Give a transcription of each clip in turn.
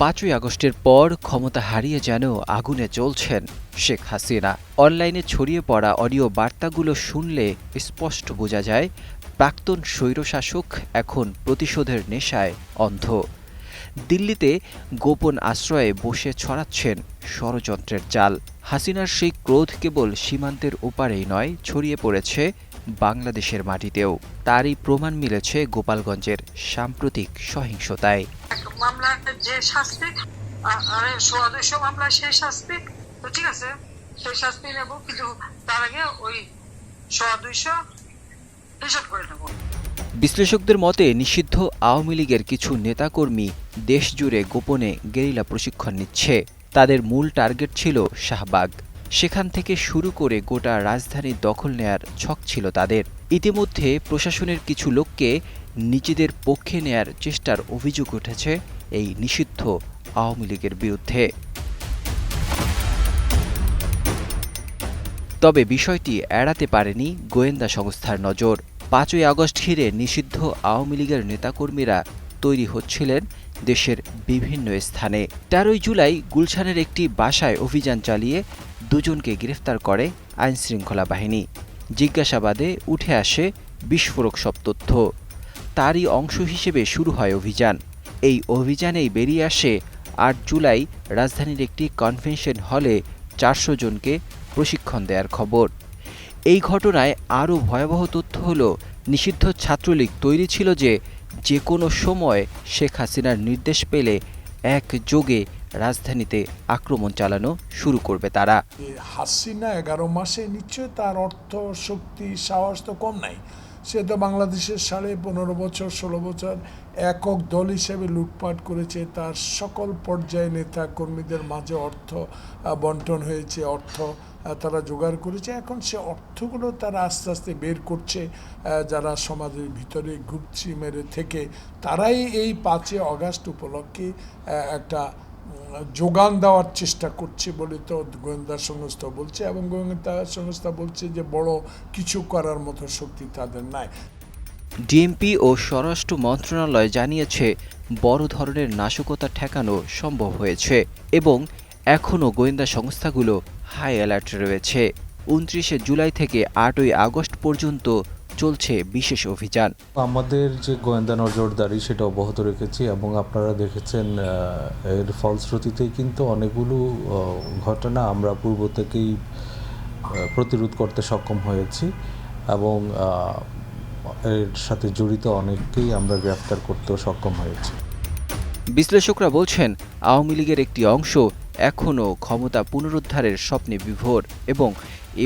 পাঁচই আগস্টের পর ক্ষমতা হারিয়ে যেন আগুনে জ্বলছেন শেখ হাসিনা। অনলাইনে ছড়িয়ে পড়া অডিও বার্তাগুলো শুনলে স্পষ্ট বোঝা যায়, প্রাক্তন স্বৈরশাসক এখন প্রতিশোধের নেশায় অন্ধ। দিল্লিতে গোপন আশ্রয়ে বসে ছড়াচ্ছেন ষড়যন্ত্রের জাল হাসিনার সেই ক্রোধ কেবল সীমান্তের ওপারেই নয়, ছড়িয়ে পড়েছে বাংলাদেশের মাটিতেও তারই প্রমাণ মিলেছে গোপালগঞ্জের সাম্প্রতিক সহিংসতায়। মামলার যে শাস্তি মামলা সেই শাস্তি তো ঠিক আছে সেই শাস্তি নেব কিন্তু তার আগে ওই সোয়া দুইশো হিসাব করে নেব। বিশ্লেষকদের মতে নিষিদ্ধ আওয়ামী লীগের কিছু নেতাকর্মী দেশজুড়ে গোপনে গেরিলা প্রশিক্ষণ নিচ্ছে। তাদের মূল টার্গেট ছিল শাহবাগ। সেখান থেকে শুরু করে গোটা রাজধানী দখল নেয়ার ছক ছিল তাদের। ইতিমধ্যে প্রশাসনের কিছু লোককে নিজেদের পক্ষে নেয়ার চেষ্টার অভিযোগ উঠেছে এই নিষিদ্ধ আওয়ামী লীগের বিরুদ্ধে। তবে বিষয়টি এড়াতে পারেনি গোয়েন্দা সংস্থার নজর। পাঁচই আগস্ট ঘিরে নিষিদ্ধ আওয়ামী লীগের নেতাকর্মীরা তৈরি হচ্ছিলেন দেশের বিভিন্ন স্থানে। তেরোই জুলাই গুলশানের একটি বাসায় অভিযান চালিয়ে দুজনকে গ্রেফতার করে আইনশৃঙ্খলা বাহিনী। জিজ্ঞাসাবাদে উঠে আসে বিস্ফোরক সব তথ্য। তারই অংশ হিসেবে শুরু হয় অভিযান। এই অভিযানেই বেরিয়ে আসে আট জুলাই রাজধানীর একটি কনভেনশন হলে চারশো জনকে প্রশিক্ষণ দেওয়ার খবর। এই ঘটনায় আরও ভয়াবহ তথ্য হল, নিষিদ্ধ ছাত্রলীগ তৈরি ছিল যে যে কোনো সময় শেখ হাসিনার নির্দেশ পেলে একযোগে রাজধানীতে আক্রমণ চালানো শুরু করবে তারা। হাসিনা এগারো মাসে নিশ্চয় তার অর্থ, শক্তি, সাহস তো কম নাই। সে তো বাংলাদেশের সাড়ে পনেরো বছর, ষোলো বছর একক দল হিসেবে লুটপাট করেছে। তার সকল পর্যায়ে নেতা কর্মীদের মাঝে অর্থ বন্টন হয়েছে, অর্থ তারা জোগাড় করেছে। এখন সে অর্থগুলো তারা আস্তে আস্তে বের করছে যারা সমাজের ভিতরে ঘুপচি মেরে থেকে। তারাই এই পাঁচই অগাস্ট উপলক্ষে একটা যোগান দেওয়ার চেষ্টা করছে বলে তো গোয়েন্দা সংস্থা বলছে এবং গোয়েন্দা সংস্থা বলছে যে বড় কিছু করার মতো শক্তি তাদের নাই। ডিএমপি ও স্বরাষ্ট্র মন্ত্রণালয় জানিয়েছে, বড় ধরনের নাশকতা ঠেকানো সম্ভব হয়েছে এবং এখনও গোয়েন্দা সংস্থাগুলো হাই অ্যালার্টে রয়েছে। উনত্রিশে জুলাই থেকে আটই আগস্ট পর্যন্ত চলছে বিশেষ অভিযান। আমাদের যে গোয়েন্দা নজরদারি সেটা অব্যাহত রেখেছি এবং আপনারা দেখেছেন এর ফলশ্রুতিতেই কিন্তু অনেকগুলো ঘটনা আমরা পূর্ব থেকেই প্রতিরোধ করতে সক্ষম হয়েছি এবং এর সাথে জড়িত অনেককেই আমরা গ্রেফতার করতেও সক্ষম হয়েছি। বিশ্লেষকরা বলছেন আওয়ামী লীগের একটি অংশ এখনও ক্ষমতা পুনরুদ্ধারের স্বপ্নে বিভোর এবং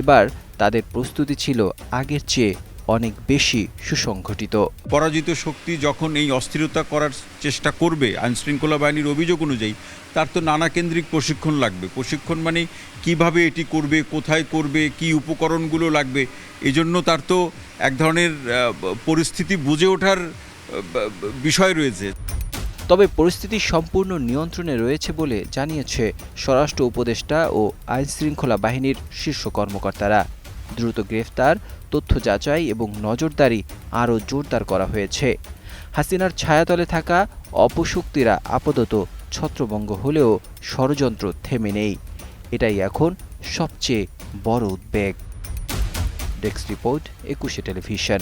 এবার তাদের প্রস্তুতি ছিল আগের চেয়ে অনেক বেশি সুসংগঠিত পরাজিত শক্তি যখন এই অস্থিরতা করার চেষ্টা করবে আইনশৃঙ্খলা বাহিনীর অভিযোগ অনুযায়ী তার তো নানা কেন্দ্রিক প্রশিক্ষণ লাগবে। প্রশিক্ষণ মানে কীভাবে এটি করবে কোথায় করবে কি উপকরণগুলো লাগবে এজন্য তার তো এক ধরনের পরিস্থিতি বুঝে ওঠার বিষয় রয়েছে। তবে পরিস্থিতি সম্পূর্ণ নিয়ন্ত্রণে রয়েছে বলে জানিয়েছে স্বরাষ্ট্র উপদেষ্টা ও আইনশৃঙ্খলা বাহিনীর শীর্ষ কর্মকর্তারা। দ্রুত গ্রেফতার তথ্য যাচাই এবং নজরদারি আরও জোরদার করা হয়েছে। হাসিনার ছায়াতলে থাকা অপশক্তিরা আপাতত ছত্রভঙ্গ হলেও ষড়যন্ত্র থেমে নেই। এটাই এখন সবচেয়ে বড় উদ্বেগ। Desk report, Ekushey television.